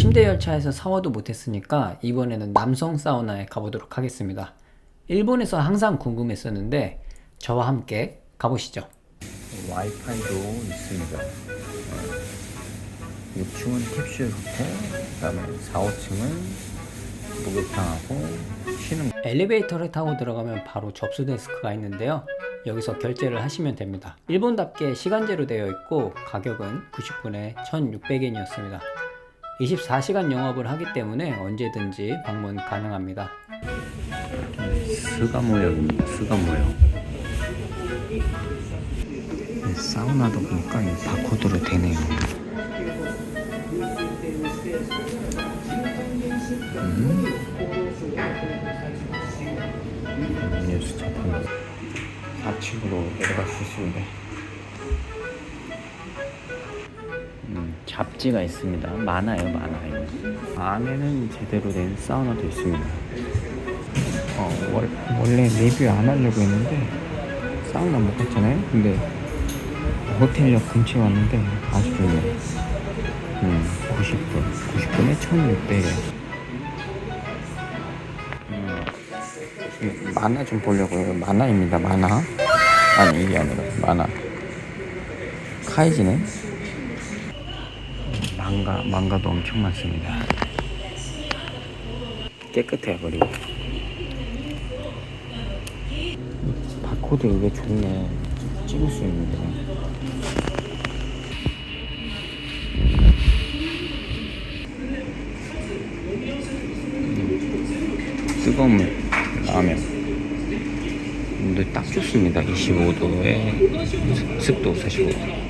침대 열차에서 샤워도 못했으니까 이번에는 남성 사우나에 가보도록 하겠습니다. 일본에서 항상 궁금했었는데 저와 함께 가보시죠. 와이파이도 있습니다. 6층은 캡슐 호텔, 그다음에 4, 5층은 목욕탕하고 쉬는 엘리베이터를 타고 들어가면 바로 접수 데스크가 있는데요. 여기서 결제를 하시면 됩니다. 일본답게 시간제로 되어 있고 가격은 90분에 1,600엔이었습니다. 24시간 영업을 하기 때문에 언제든지 방문 가능합니다. 스가 모역입니다. 스가 모역. 이 사우나도 보니까 이 바코드로 되네요. 음. 음료수 자판 4층으로 내려갈 수 있습니다. 잡지가 있습니다. 많아요, 많아요. 안에는 제대로 된 사우나도 있습니다. 어, 월, 원래 레뷰 안 하려고 했는데 사우나 못 갔잖아요. 근데 호텔역 근처에 왔는데 아주 좋네. 음, 90분. 90분에 1,600원. 음, 만화 좀 보려고요. 만화입니다, 만화. 아니, 이게 아니라 만화. 카이지네. 망가, 망가도 엄청 많습니다. 깨끗해요, 그리고. 바코드 이게 좋네. 찍을 수 있는데. 뜨거운 물, 라면. 근데 딱 좋습니다. 25도에 습도 45도.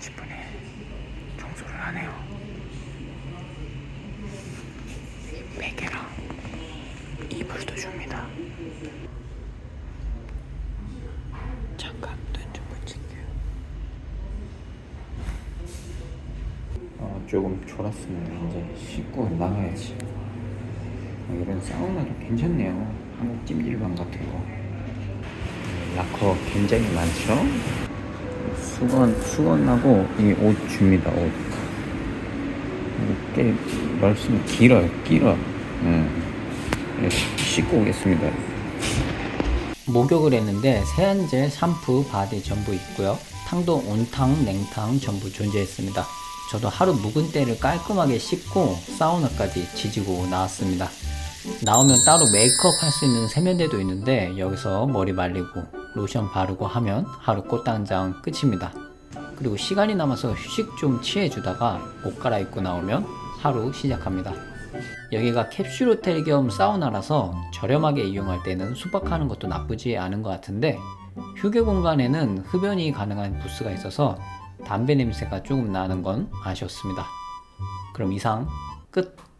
네. 9시 30분에 청소를 하네요. 베개랑 이불도 줍니다. 잠깐 눈좀 붙일게요. 어, 조금 졸았습니다. 이제 씻고 나가야지. 어, 이런 사우나도 괜찮네요. 한국 찜질방 같은 거. 음, 락커 굉장히 많죠? 수건, 수건하고 이 옷 줍니다, 옷. 꽤 넓습니다. 길어요, 길어. 음. 네, 씻고 오겠습니다. 목욕을 했는데 세안제, 샴푸, 바디 전부 있고요. 탕도 온탕, 냉탕 전부 존재했습니다. 저도 하루 묵은 때를 깔끔하게 씻고 사우나까지 지지고 나왔습니다. 나오면 따로 메이크업 할 수 있는 세면대도 있는데 여기서 머리 말리고 로션 바르고 하면 하루 꽃단장 끝입니다. 그리고 시간이 남아서 휴식 좀 취해주다가 옷 갈아입고 나오면 하루 시작합니다. 여기가 캡슐 호텔 겸 사우나라서 저렴하게 이용할 때는 숙박하는 것도 나쁘지 않은 것 같은데 휴게 공간에는 흡연이 가능한 부스가 있어서 담배 냄새가 조금 나는 건 아쉬웠습니다. 그럼 이상 끝!